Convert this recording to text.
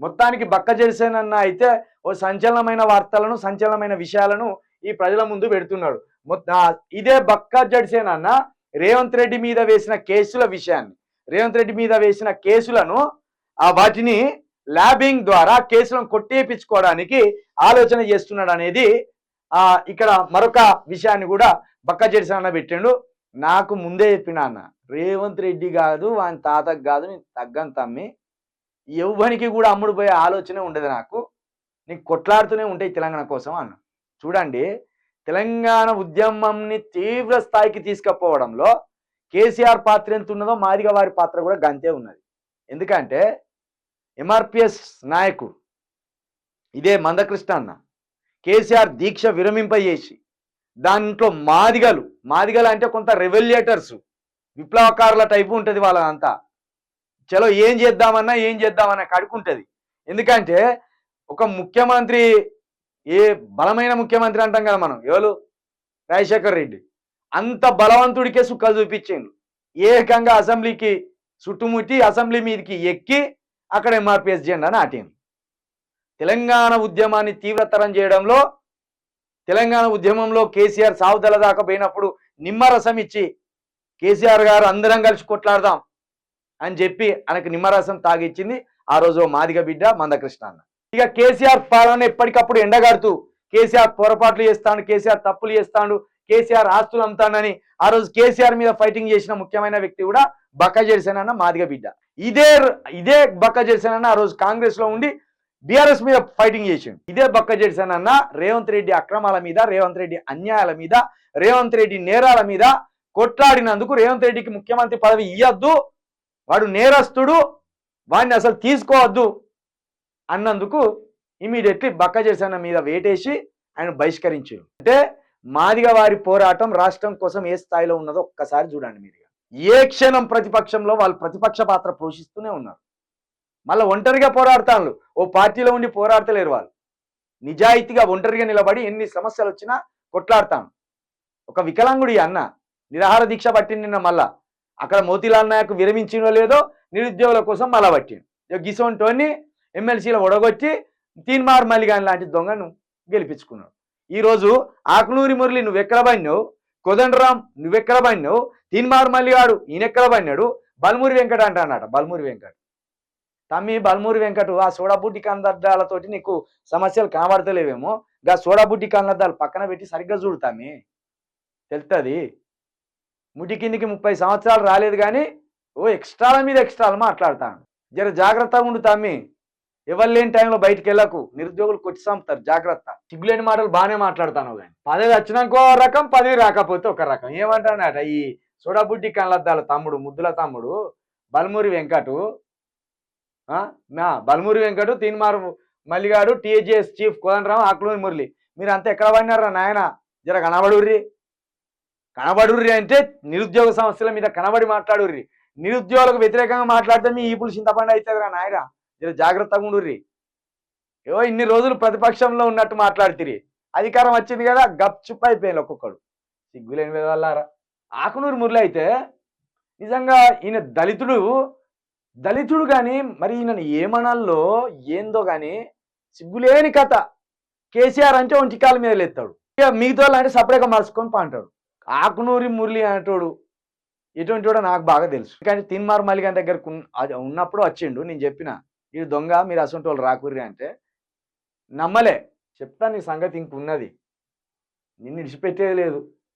మొత్తానికి బక్క జడిసేనన్న అయితే ఓ సంచలనమైన వార్తలను సంచలనమైన విషయాలను ఈ ప్రజల ముందు పెడుతున్నాడు. ఇదే బక్క జడిసేనన్న రేవంత్ రెడ్డి మీద వేసిన కేసుల విషయాన్ని రేవంత్ రెడ్డి మీద వేసిన కేసులను ఆ వాటిని ల్యాబింగ్ ద్వారా కేసులను కొట్టేపించుకోవడానికి ఆలోచన చేస్తున్నాడు అనేది ఆ ఇక్కడ మరొక విషయాన్ని కూడా బక్క జడిసేనన్న పెట్టిండు. నాకు ముందే చెప్పిన అన్న రేవంత్ రెడ్డి కాదు వాని తాతకు కాదు నేను తగ్గని తమ్మి. ఎవ్వనికి కూడా అమ్ముడు పోయే ఉండదు నాకు. నీకు కొట్లాడుతూనే ఉంటాయి తెలంగాణ కోసం అన్న. చూడండి తెలంగాణ ఉద్యమంని తీవ్ర స్థాయికి తీసుకుపోవడంలో కేసీఆర్ పాత్ర ఎంత ఉన్నదో మాదిగ వారి పాత్ర కూడా గంతే ఉన్నది. ఎందుకంటే ఎంఆర్పిఎస్ నాయకుడు ఇదే మందకృష్ణ అన్న కేసీఆర్ దీక్ష విరమింపజేసి దాంట్లో మాదిగలు మాదిగలు అంటే కొంత రెవల్యూటర్స్ విప్లవకారుల టైపు ఉంటుంది వాళ్ళదంతా. చలో ఏం చేద్దామన్నా ఏం చేద్దామన్నా కడుకుంటుంది ఎందుకంటే ఒక ముఖ్యమంత్రి ఏ బలమైన ముఖ్యమంత్రి అంటాం కదా మనం ఎవరు? రాజశేఖర్ రెడ్డి. అంత బలవంతుడికే సుక్కలు చూపించిండు. ఏకంగా అసెంబ్లీకి చుట్టుముట్టి అసెంబ్లీ మీదకి ఎక్కి అక్కడ ఎంఆర్పిఎస్ జెండా నాటింది తెలంగాణ ఉద్యమాన్ని తీవ్రతరం చేయడంలో తెలంగాణ ఉద్యమంలో కేసీఆర్ సావుదల దాకా పోయినప్పుడు నిమ్మరసం ఇచ్చి కేసీఆర్ గారు అందరం కలిసి కొట్లాడదాం. అని చెప్పి ఆయనకు నిమ్మరసం తాగిచ్చింది ఆ రోజు ఓ మాదిగ బిడ్డ మందకృష్ణ అన్న ఇక కేసీఆర్ పాలన ఎప్పటికప్పుడు ఎండగాడుతూ కేసీఆర్ పొరపాట్లు చేస్తాడు కేసీఆర్ తప్పులు చేస్తాడు కేసీఆర్ ఆస్తులు అమ్ముతాడని ఆ రోజు కేసీఆర్ మీద ఫైటింగ్ చేసిన ముఖ్యమైన వ్యక్తి కూడా బక్క జెడిసన్ మాదిగ బిడ్డ. ఇదే ఇదే బక్క జెడిసన్ ఆ రోజు కాంగ్రెస్లో ఉండి బీఆర్ఎస్ మీద ఫైటింగ్ చేసిండు. ఇదే బక్క జెడిసన్ రేవంత్ రెడ్డి అక్రమాల మీద రేవంత్ రెడ్డి అన్యాయాల మీద రేవంత్ రెడ్డి నేరాల మీద కొట్లాడినందుకు రేవంత్ రెడ్డికి ముఖ్యమంత్రి పదవి ఇయ్యద్దు. వాడు నేరస్తుడు వాడిని అసలు తీసుకోవద్దు అన్నందుకు ఇమీడియట్లీ బక్క చేసిన మీద వేటేసి ఆయన బహిష్కరించారు. అంటే మాదిగ వారి పోరాటం రాష్ట్రం కోసం ఏ స్థాయిలో ఉన్నదో ఒక్కసారి చూడండి మీరు. ఏ క్షణం ప్రతిపక్షంలో వాళ్ళు ప్రతిపక్ష పాత్ర పోషిస్తూనే ఉన్నారు. మళ్ళీ ఒంటరిగా పోరాడతాను ఓ పార్టీలో ఉండి పోరాడతలేరు వాళ్ళు. నిజాయితీగా ఒంటరిగా నిలబడి ఎన్ని సమస్యలు వచ్చినా కొట్లాడతాను ఒక వికలాంగుడి అన్న నిరాహార దీక్ష పట్టింది నిన్న మళ్ళా. అక్కడ మోతీలాల్ నాయక్ విరమించినో లేదో నిరుద్యోగుల కోసం మళ్ళా పట్టిండు. గిసోంటోని ఎమ్మెల్సీలో ఒడగొట్టి తీన్మార్ మల్లిగాన్ లాంటి దొంగను గెలిపించుకున్నాడు. ఈరోజు ఆకునూరి మురళి నువ్వు ఎక్కడ పడినావు? నువ్వు నువ్వెక్కడ పడినావు? తీన్మార్ మల్లిగాడు ఈయనెక్కడ పడినాడు? బల్మూరి వెంకట అంటాడట బల్మూరి వెంకట. తమ్మి బల్మూరి వెంకట ఆ సోడాబుడ్డి కన్నద్దాలతోటి నీకు సమస్యలు కనబడతలేవేమో? గా సోడాబుడ్డి కన్నద్దాలు పక్కన పెట్టి సరిగ్గా చూడు తమ్మి. తెలుస్తుంది ముటి కిందికి ముప్పై సంవత్సరాలు రాలేదు కానీ ఓ ఎక్స్ట్రాల మీద ఎక్స్ట్రాలు మాట్లాడతాను. జర జాగ్రత్తగా ఉండు తమ్మి. ఎవరు లేని టైంలో బయటికి వెళ్ళకు. నిరుద్యోగులు కొట్టి సంపుతారు జాగ్రత్త. సిగ్గులేని మాటలు బాగానే మాట్లాడతాను కానీ. పదవి వచ్చినాక రకం పదవి రాకపోతే ఒక రకం. ఏమంటానట ఈ సోడాబుడ్డి కళ్ళద్దాల తమ్ముడు ముద్దుల తమ్ముడు బల్మూరి వెంకటు? ఆ, నా బల్మూరి వెంకటు తీన్మారు మల్లిగాడు టీఏజీఎస్ చీఫ్ కోదండరామ్ ఆకులూరి మురళి. మీరు అంతా ఎక్కడ పడినారా నాయన? జర కనబడుర్రి. కనబడుర్రి అంటే నిరుద్యోగ సమస్యల మీద కనబడి మాట్లాడుర్రి. నిరుద్యోగులకు వ్యతిరేకంగా మాట్లాడితే మీ ఈపులు చింతపండి అవుతుంది రా నాయన జర జాగ్రత్తగా ఉండుర్రి. ఏవో ఇన్ని రోజులు ప్రతిపక్షంలో ఉన్నట్టు మాట్లాడుతురి. అధికారం వచ్చింది కదా గప్చుప్ అయిపోయింది ఒక్కొక్కడు. సిగ్గులేని వెళ్ళారా ఆకునూరు మురళి అయితే నిజంగా ఈయన దళితుడు దళితుడు కానీ మరి ఈయనను ఏమనాల్లో ఏందో కానీ సిగ్గులేని కథ. కేసీఆర్ అంటే ఒంటికాల మీద లేస్తాడు ఇక మిగతా వాళ్ళు అంటే సపరేట్గా మార్చుకొని పాంటాడు ఆకునూరి మురళి అనేటోడు ఇటువంటి కూడా నాకు బాగా తెలుసు. కానీ తిన్మార్ మల్లిగాన్ దగ్గరకు అది ఉన్నప్పుడు వచ్చిండు నేను చెప్పిన ఈ దొంగ మీరు అసంటి వాళ్ళు రాకూరి అంటే నమ్మలే చెప్తా నీ సంగతి ఇంకున్నది నిన్ను విడిచిపెట్టేది లేదు.